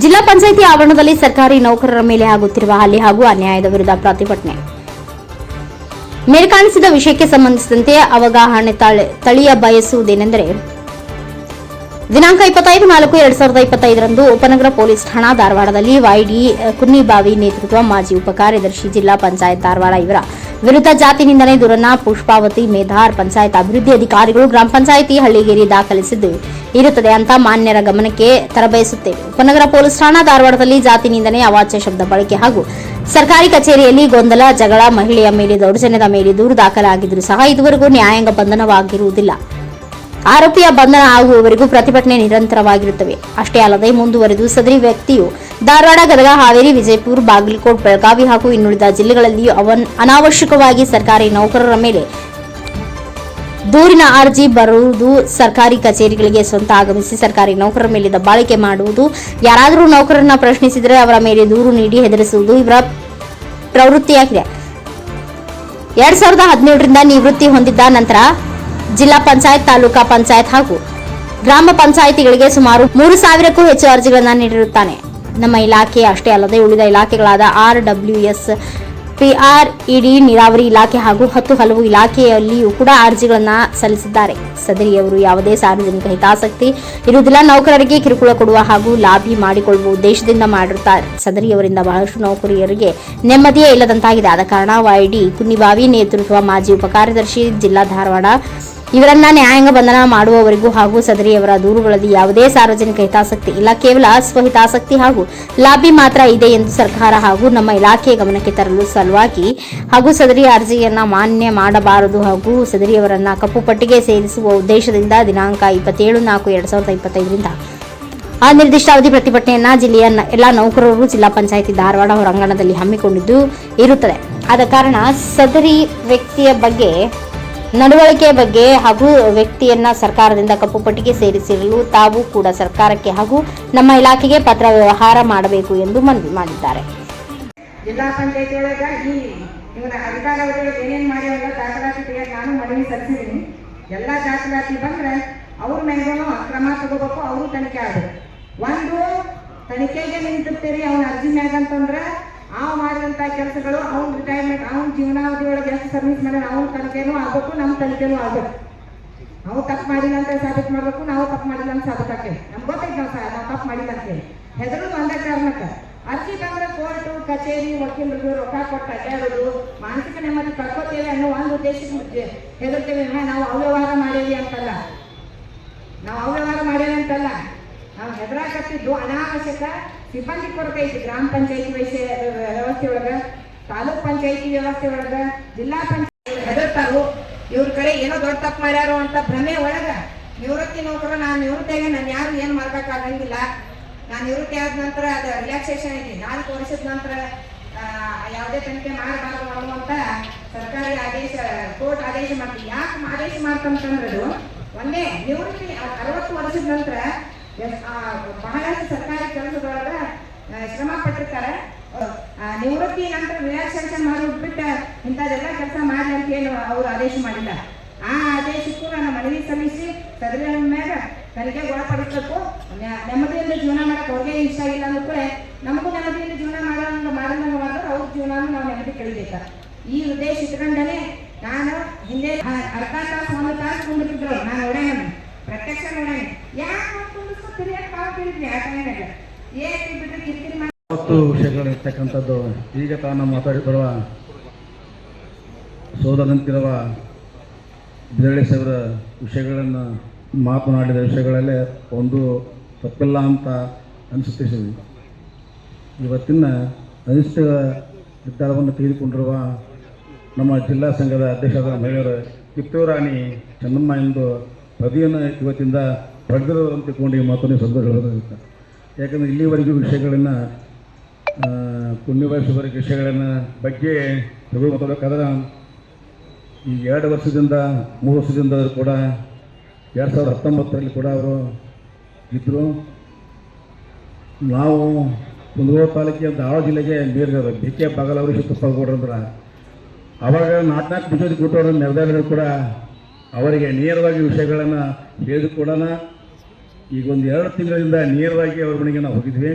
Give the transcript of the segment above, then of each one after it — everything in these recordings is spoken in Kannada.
ಜಿಲ್ಲಾ ಪಂಚಾಯಿತಿ ಆವರಣದಲ್ಲಿ ಸರ್ಕಾರಿ ನೌಕರರ ಮೇಲೆ ಆಗುತ್ತಿರುವ ಹಲ್ಲಿ ಹಾಗೂ ಅನ್ಯಾಯದ ವಿರುದ್ಧ ಪ್ರತಿಭಟನೆ. ಮೇಲ್ಕಾಣಿಸಿದ ವಿಷಯಕ್ಕೆ ಸಂಬಂಧಿಸಿದಂತೆ ಅವಗಾಹನೆ ತಳೆ- ತಳಿಯ ಬಯಸುವುದೇನೆಂದರೆ, ದಿನಾಂಕ ಇಪ್ಪತ್ತೈದು ನಾಲ್ಕು ಎರಡ್ ಸಾವಿರದ ಇಪ್ಪತ್ತೈದರಂದು ಉಪನಗರ ಪೊಲೀಸ್ ಠಾಣಾ ಧಾರವಾಡದಲ್ಲಿ ವೈಡಿ ಕುನ್ನಿಬಾವಿ ನೇತೃತ್ವ ಮಾಜಿ ಉಪಕಾರ್ಯದರ್ಶಿ ಜಿಲ್ಲಾ ಪಂಚಾಯತ್ ಧಾರವಾಡ ಇವರ ವಿರುದ್ಧ ಜಾತಿ ನಿಂದನೆ ದೂರನ್ನ ಪುಷ್ಪಾವತಿ ಮೇಧಾರ್ ಪಂಚಾಯತ್ ಅಭಿವೃದ್ಧಿ ಅಧಿಕಾರಿಗಳು ಗ್ರಾಮ ಪಂಚಾಯಿತಿ ಹಳ್ಳಿಗೇರಿ ದಾಖಲಿಸಿದ್ದು ಇರುತ್ತದೆ ಅಂತ ಮಾನ್ಯರ ಗಮನಕ್ಕೆ ತರಬಯಸುತ್ತೇವೆ. ಉಪನಗರ ಪೊಲೀಸ್ ಠಾಣಾ ಧಾರವಾಡದಲ್ಲಿ ಜಾತಿ ನಿಂದನೆ ಅವಾಚ್ಯ ಶಬ್ದ ಬಳಕೆ ಹಾಗೂ ಸರ್ಕಾರಿ ಕಚೇರಿಯಲ್ಲಿ ಗೊಂದಲ, ಜಗಳ, ಮಹಿಳೆಯ ಮೇಲೆ ದೌರ್ಜನ್ಯದ ಮೇಲೆ ದೂರು ದಾಖಲಾಗಿದ್ದರೂ ಸಹ ಇದುವರೆಗೂ ನ್ಯಾಯಾಂಗ ಬಂಧನವಾಗಿರುವುದಿಲ್ಲ. ಆರೋಪಿಯ ಬಂಧನ ಆಗುವವರೆಗೂ ಪ್ರತಿಭಟನೆ ನಿರಂತರವಾಗಿರುತ್ತವೆ. ಅಷ್ಟೇ ಅಲ್ಲದೆ ಮುಂದುವರೆದು ಸದರಿ ವ್ಯಕ್ತಿಯು ಧಾರವಾಡ ಗದಗ ಹಾವೇರಿ, ವಿಜಯಪುರ, ಬಾಗಲಕೋಟ್, ಬೆಳಗಾವಿ ಹಾಗೂ ಇನ್ನುಳಿದ ಜಿಲ್ಲೆಗಳಲ್ಲಿಯೂ ಅವನ್ ಅನಾವಶ್ಯಕವಾಗಿ ಸರ್ಕಾರಿ ನೌಕರರ ಮೇಲೆ ದೂರಿನ ಅರ್ಜಿ ಬರುವುದು ಸರ್ಕಾರಿ ಕಚೇರಿಗಳಿಗೆ ಸ್ವಂತ ಆಗಮಿಸಿ ಸರ್ಕಾರಿ ನೌಕರರ ಮೇಲೆ ದಬ್ಬಾಳಿಕೆ ಮಾಡುವುದು. ಯಾರಾದರೂ ನೌಕರರನ್ನ ಪ್ರಶ್ನಿಸಿದರೆ ಅವರ ಮೇಲೆ ದೂರು ನೀಡಿ ಹೆದರಿಸುವುದು ಇವರ ಪ್ರವೃತ್ತಿಯಾಗಿದೆ. ಎರಡ್ ಸಾವಿರದ ಹದಿನೇಳರಿಂದ ನಿವೃತ್ತಿ ಹೊಂದಿದ್ದ ನಂತರ ಜಿಲ್ಲಾ ಪಂಚಾಯತ್, ತಾಲೂಕಾ ಪಂಚಾಯತ್ ಹಾಗೂ ಗ್ರಾಮ ಪಂಚಾಯಿತಿಗಳಿಗೆ ಸುಮಾರು ಮೂರು ಸಾವಿರಕ್ಕೂ ಹೆಚ್ಚು ಅರ್ಜಿಗಳನ್ನು ನೀಡಿರುತ್ತಾನೆ. ನಮ್ಮ ಇಲಾಖೆ ಅಷ್ಟೇ ಅಲ್ಲದೆ ಉಳಿದ ಇಲಾಖೆಗಳಾದ R W S PR ED ನೀರಾವರಿ ಇಲಾಖೆ ಹಾಗೂ ಹತ್ತು ಹಲವು ಇಲಾಖೆಯಲ್ಲಿಯೂ ಕೂಡ ಅರ್ಜಿಗಳನ್ನು ಸಲ್ಲಿಸಿದ್ದಾರೆ. ಸದರಿಯವರು ಯಾವುದೇ ಸಾರ್ವಜನಿಕ ಹಿತಾಸಕ್ತಿ ಇರುವುದಿಲ್ಲ, ನೌಕರರಿಗೆ ಕಿರುಕುಳ ಕೊಡುವ ಹಾಗೂ ಲಾಭಿ ಮಾಡಿಕೊಳ್ಳುವ ಉದ್ದೇಶದಿಂದ ಮಾಡಿರುತ್ತಾರೆ. ಸದರಿಯವರಿಂದ ಬಹಳಷ್ಟು ನೌಕರಿಯರಿಗೆ ನೆಮ್ಮದಿಯೇ ಇಲ್ಲದಂತಾಗಿದೆ. ಆದ ಕಾರಣ ವೈಡಿ ಕುನ್ನಿಬಾವಿ ನೇತೃತ್ವ ಮಾಜಿ ಉಪಕಾರ್ಯದರ್ಶಿ ಜಿಲ್ಲಾ ಧಾರವಾಡ ಇವರನ್ನ ನ್ಯಾಯಾಂಗ ಬಂಧನ ಮಾಡುವವರೆಗೂ ಹಾಗೂ ಸದರಿಯವರ ದೂರುಗಳಲ್ಲಿ ಯಾವುದೇ ಸಾರ್ವಜನಿಕ ಹಿತಾಸಕ್ತಿ ಇಲ್ಲ. ಕೇವಲ ಸ್ವಹಿತಾಸಕ್ತಿ ಹಾಗೂ ಲಾಬಿ ಮಾತ್ರ ಇದೆ ಎಂದು ಸರ್ಕಾರ ಹಾಗೂ ನಮ್ಮ ಇಲಾಖೆ ಗಮನಕ್ಕೆ ತರಲು ಸಲುವಾಗಿ ಹಾಗೂ ಸದರಿ ಅರ್ಜಿಯನ್ನು ಮಾನ್ಯ ಮಾಡಬಾರದು ಹಾಗೂ ಸದರಿಯವರನ್ನ ಕಪ್ಪು ಪಟ್ಟಿಗೆ ಸೇರಿಸುವ ಉದ್ದೇಶದಿಂದ ದಿನಾಂಕ ಇಪ್ಪತ್ತೇಳು ನಾಲ್ಕು ಎರಡ್ ಸಾವಿರದ ಇಪ್ಪತ್ತೈದರಿಂದ ಆ ಅನಿರ್ದಿಷ್ಟಾವಧಿ ಪ್ರತಿಭಟನೆಯನ್ನು ಜಿಲ್ಲೆಯ ಎಲ್ಲಾ ನೌಕರರು ಜಿಲ್ಲಾ ಪಂಚಾಯಿತಿ ಧಾರವಾಡ ಹೊರಾಂಗಣದಲ್ಲಿ ಹಮ್ಮಿಕೊಂಡಿದ್ದು ಇರುತ್ತದೆ. ಆದ ಕಾರಣ ಸದರಿ ವ್ಯಕ್ತಿಯ ಬಗ್ಗೆ, ನಡವಳಿಕೆ ಬಗ್ಗೆ ಹಾಗೂ ವ್ಯಕ್ತಿಯನ್ನ ಸರ್ಕಾರದಿಂದ ಕಪ್ಪು ಪಟ್ಟಿಗೆ ಸೇರಿಸಿರಲು ತಾವು ಕೂಡ ಸರ್ಕಾರಕ್ಕೆ ಹಾಗೂ ನಮ್ಮ ಇಲಾಖೆಗೆ ಪತ್ರ ವ್ಯವಹಾರ ಮಾಡಬೇಕು ಎಂದು ಮನವಿ ಮಾಡಿದ್ದಾರೆ. ಜಿಲ್ಲಾ ಪಂಚಾಯತಿ ಒಳಗ ಈ ಇವನ ಅವರಿಗೆ ಏನೇನ್ ಮಾಡ್ಯಾವಲ್ಲ ದಾಖಲಾತಿ ತೆಗಿಯಕ್ ನಾನು ಮನವಿ ಸಲ್ಲಿಸಿದೀನಿ. ಎಲ್ಲ ದಾಖಲಾತಿ ಬಂದ್ರೆ ಅವ್ರ ಮೇಲೂ ಕ್ರಮ ತಗೋಬೇಕು, ಅವರು ತನಿಖೆ ಆಗ್ಬೇಕು. ಒಂದು, ತನಿಖೆಗೆ ನಿಂತಿರ್ತೀರಿ, ಅವನ ಅರ್ಜಿ ಮ್ಯಾಗ ಅಂತಂದ್ರೆ ಅವ್ ಮಾಡಿದಂತ ಕೆಲಸಗಳು, ಅವ್ನ ರಿಟೈರ್ಮೆಂಟ್ ಅವ್ನ ಜೀವನಾವಧಿ ಒಳಗೆ ಎಷ್ಟು ಸರ್ವಿಸ್ ಮಾಡ್ಯಾನ, ಅವ್ನ ತನಿಖೆನೂ ಆಗ್ಬೇಕು ನಮ್ಮ ತನಿಖೆನೂ ಆಗ್ಬೇಕು. ಅವ್ನು ತಪ್ಪು ಮಾಡಿಲ್ಲ ಅಂತ ಸಾಬೀತು ಮಾಡ್ಬೇಕು ನಾವು ತಪ್ಪು ಮಾಡಿಲ್ಲ ಅಂತ ಸಾಬೀತು ಹಾಕೇವಿ ನಮ್ಗೆ ಗೊತ್ತೈತೆ ನಾವು ಸಹ ನಾವು ತಪ್ಪು ಮಾಡಿಲ್ಲ ಅಂತೇಳಿ ಹೆದರೋದು ಒಂದೇ ಕಾರಣಕ್ಕೆ ಅರ್ಜಿ ಬಂದ್ರೆ ಕೋರ್ಟು ಕಚೇರಿ ರೊಕ್ಕ ಮಾನಸಿಕ ನೆಮ್ಮದಿ ಕಳ್ಕೊತೇವೆ ಅನ್ನೋ ಒಂದು ಉದ್ದೇಶಕ್ಕೆ ಹೆದರ್ತೇವೆ ನಾವು ಅವ್ಯವಹಾರ ಮಾಡೇವಿ ಅಂತಲ್ಲ. ನಾವು ಅವ್ಯವಹಾರ ಮಾಡೇವಿ ಅಂತಲ್ಲ. ನಾವು ಹೆದರಾಕತ್ತಿದ್ದು ಅನಾವಶ್ಯಕ ಸಿಬ್ಬಂದಿ ಕೊರತೆ ಐತಿ ಗ್ರಾಮ ಪಂಚಾಯತಿ ವಿಷಯ ವ್ಯವಸ್ಥೆ ಒಳಗ, ತಾಲೂಕ್ ಪಂಚಾಯತಿ ವ್ಯವಸ್ಥೆ ಒಳಗ, ಜಿಲ್ಲಾ ಪಂಚಾಯತಿ ಹೆದರ್ತಾರು, ಇವ್ರ ಕಡೆ ಏನೋ ದೊಡ್ಡ ತಪ್ಪು ಮಾಡ್ಯಾರೋ ಅಂತ ಭ್ರಮೆ ಒಳಗ ನಿವೃತ್ತಿ ನೌಕರ ನಾನು ನಿವೃತ್ತಿಯಾಗ, ನಾನು ಯಾರು ಏನ್ ಮಾಡ್ಬೇಕಾಗಂಗಿಲ್ಲ. ನಾನು ನಿವೃತ್ತಿ ಆದ ನಂತರ ಅದು ರಿಲ್ಯಾಕ್ಸೇಷನ್ ಐತಿ. ನಾಲ್ಕು ವರ್ಷದ ನಂತರ ಯಾವುದೇ ತನಿಖೆ ಮಾಡಬಾರ್ದು ಅನ್ನುವಂತ ಸರ್ಕಾರಿ ಆದೇಶ, ಕೋರ್ಟ್ ಆದೇಶ ಮಾಡ್ತೀವಿ. ಯಾಕೆ ಆದೇಶ ಅದು ಒಂದೇ ನಿವೃತ್ತಿ ಅರವತ್ತು ವರ್ಷದ ನಂತರ ಬಹಳಷ್ಟು ಸರ್ಕಾರಿ ಕೆಲಸದೊಳಗ ಶ್ರಮ ಪಟ್ಟಿರ್ತಾರೆ. ನಿವೃತ್ತಿ ನಂತರ ರಿಲ್ಯಾಕ್ಸೇಷನ್ ಮಾಡಿ ಬಿಟ್ಟು ಇಂಥದ್ದೆಲ್ಲ ಕೆಲಸ ಮಾಡಿ ಅಂತ ಏನು ಅವರು ಆದೇಶ ಮಾಡಿಲ್ಲ. ಆ ಆದೇಶಕ್ಕೂ ನಾನು ಮನವಿ ಸಲ್ಲಿಸಿ ಸದರಿ ಮೇಲೆ ತನಿಖೆಗೆ ಒಳಪಡಿಸಬೇಕು ನೆಮ್ಮದಿಯಿಂದ ಜೀವನ ಮಾಡಕ್ಕೆ ಅವ್ರಿಗೆ ಇಷ್ಟ ಆಗಿಲ್ಲ ಅಂದ್ರೂ ನಮಗೂ ನೆಮ್ಮದಿಯಿಂದ ಜೀವನ ಮಾಡೋಂಗ ಮಾಡೋಂಗ ಮಾಡಿದ್ರೆ ಅವ್ರ ಜೀವನ ನಾವು ಈ ಉದ್ದೇಶ ಇಟ್ಕೊಂಡೇ ನಾನು ಹಿಂದೆ ಅರ್ಧ ತಾಸು ಒಂದು ತಾಸು ಕುಂದಿದ್ರು ನಾನು ನೋಡೇನ ಪ್ರತ್ಯಕ್ಷ ನೋಡೇನೆ ಯಾಕೆ ಅಂತ ಹತ್ತು ವಿಷಯಗಳಿರ್ತಕ್ಕಂಥದ್ದು ಈಗ ತಾನು ಮಾತಾಡಿಕೊಳ್ಳುವ ಸೋದರಂತಿರುವ ಬಿದಳೆ ಸಾವಿರ ವಿಷಯಗಳನ್ನು ಮಾತನಾಡಿದ ವಿಷಯಗಳಲ್ಲೇ ಒಂದು ತಪ್ಪಿಲ್ಲ ಅಂತ ಅನಿಸುತ್ತಿದ್ದೀವಿ ಇವತ್ತಿನ ಅನಿಷ್ಟ ನಿರ್ಧಾರವನ್ನು ತೆಗೆದುಕೊಂಡಿರುವ ನಮ್ಮ ಜಿಲ್ಲಾ ಸಂಘದ ಅಧ್ಯಕ್ಷರಾದ ಮಹಿಳೆಯರು ಕಿತ್ತೂರಾಣಿ ಚೆನ್ನಮ್ಮ ಎಂದು ಪದವಿಯನ್ನು ಇವತ್ತಿಂದ ಪಡೆದರು ಕೊಂಡು ಈ ಮಾತನ್ನು ಹೇಳಬೇಕು ಯಾಕಂದರೆ ಇಲ್ಲಿವರೆಗೂ ವಿಷಯಗಳನ್ನು ಪುಣ್ಯವಾಸವರ ವಿಷಯಗಳನ್ನು ಬಗ್ಗೆ ತೆಗೆದು ಮಾತಾಡಬೇಕಾದ್ರೆ ಈ ಎರಡು ವರ್ಷದಿಂದ, ಮೂರು ವರ್ಷದಿಂದ ಕೂಡ, ಎರಡು ಸಾವಿರದ ಹತ್ತೊಂಬತ್ತರಲ್ಲಿ ಕೂಡ ಅವರು ಇದ್ದರು ನಾವು ಕುಂದಗೋಳ ತಾಲೂಕಿನ ಧಾರವಾಡ ಜಿಲ್ಲೆಗೆ ನೀರು ಬಿ ಕೆ ಬಾಗಲ್ ಅವರಿಗೆ ಅಂದ್ರೆ, ಅವಾಗ ನಾಲ್ಕು ಬಿಜೆಪಿ ಕೊಟ್ಟವರು ನಿರ್ಧಾರಗಳು ಕೂಡ ಅವರಿಗೆ ನೇರವಾಗಿ ವಿಷಯಗಳನ್ನು ಹೇಳಿಕೊಡೋಣ ಈಗ ಒಂದು ಎರಡು ತಿಂಗಳಿಂದ ನೇರವಾಗಿ ಅವ್ರ ಮನೆಗೆ ನಾವು ಹೋಗಿದ್ವಿ.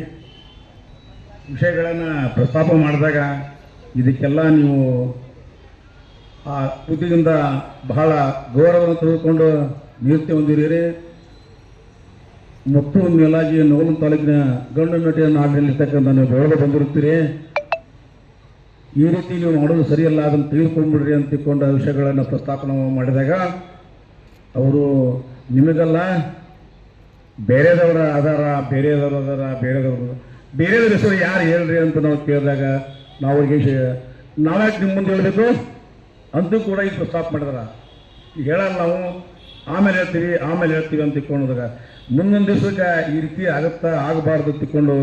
ವಿಷಯಗಳನ್ನು ಪ್ರಸ್ತಾಪ ಮಾಡಿದಾಗ ಇದಕ್ಕೆಲ್ಲ ನೀವು ಆ ಹುದ್ದೆಯಿಂದ ಬಹಳ ಗೌರವವನ್ನು ತೆಗೆದುಕೊಂಡು ನಿಯುಕ್ತಿ ಹೊಂದಿರಿ ಮತ್ತು ಮೇಲಾಗಿ ನವಲ ತಾಲೂಕಿನ ಗಂಡು ನಟಿಯನ್ನು ಆಡಲಿರ್ತಕ್ಕಂಥ ನೀವು ಬೆಳೆದು ಬಂದಿರುತ್ತೀರಿ. ಈ ರೀತಿ ನೀವು ಮಾಡೋದು ಸರಿಯಲ್ಲ, ಅದನ್ನು ತಿಳಿದುಕೊಂಡ್ಬಿಡ್ರಿ ಅಂತ ತಿಳ್ಕೊಂಡ ವಿಷಯಗಳನ್ನು ಪ್ರಸ್ತಾಪನೆ ಮಾಡಿದಾಗ ಅವರು ನಿಮಗಲ್ಲ, ಬೇರೆದವರ ಆಧಾರ ಬೇರೆದವರ ಆಧಾರ ಬೇರೆದವರು, ಬೇರೆದವ್ರ ಹೆಸರು ಯಾರು ಹೇಳ್ರಿ ಅಂತ ನಾವು ಕೇಳಿದಾಗ ನಾವು ಅವ್ರಿಗೆ ನಾವ್ಯಾಕೆ ನಿಮ್ಮ ಮುಂದೆ ಹೇಳಬೇಕು ಅಂತೂ ಕೂಡ ಈಗ ಪ್ರಸ್ತಾಪ ಮಾಡಿದಾರ. ಹೇಳಲ್ಲ ನಾವು ಆಮೇಲೆ ಹೇಳ್ತೀವಿ ಆಮೇಲೆ ಹೇಳ್ತೀವಿ ಅಂತ ತಿಳ್ಕೊಂಡಾಗ ಮುಂದೊಂದು ದಿವ್ಸಕ್ಕೆ ಈ ರೀತಿ ಆಗುತ್ತಾ ಆಗಬಾರ್ದು ತಿಳ್ಕೊಂಡು